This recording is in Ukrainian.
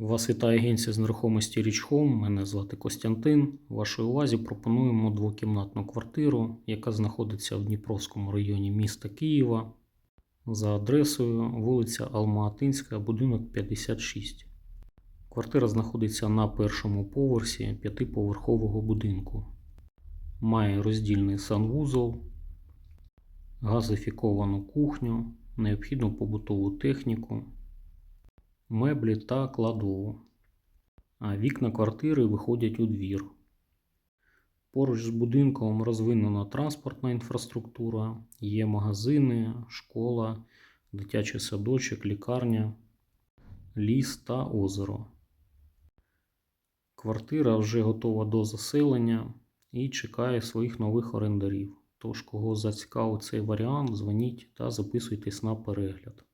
Вас вітає агенція з нерухомості Річхом. Мене звати Костянтин. Вашій увазі пропонуємо двокімнатну квартиру, яка знаходиться в Дніпровському районі міста Києва за адресою вулиця Алма-Атинська, будинок 56. Квартира знаходиться на першому поверсі п'ятиповерхового будинку. Має роздільний санвузол, газифіковану кухню, необхідну побутову техніку, меблі та кладову. А вікна квартири виходять у двір. Поруч з будинком розвинена транспортна інфраструктура, є магазини, школа, дитячий садочок, лікарня, ліс та озеро. Квартира вже готова до заселення і чекає своїх нових орендарів. Тож, кого зацікавив цей варіант, дзвоніть та записуйтесь на перегляд.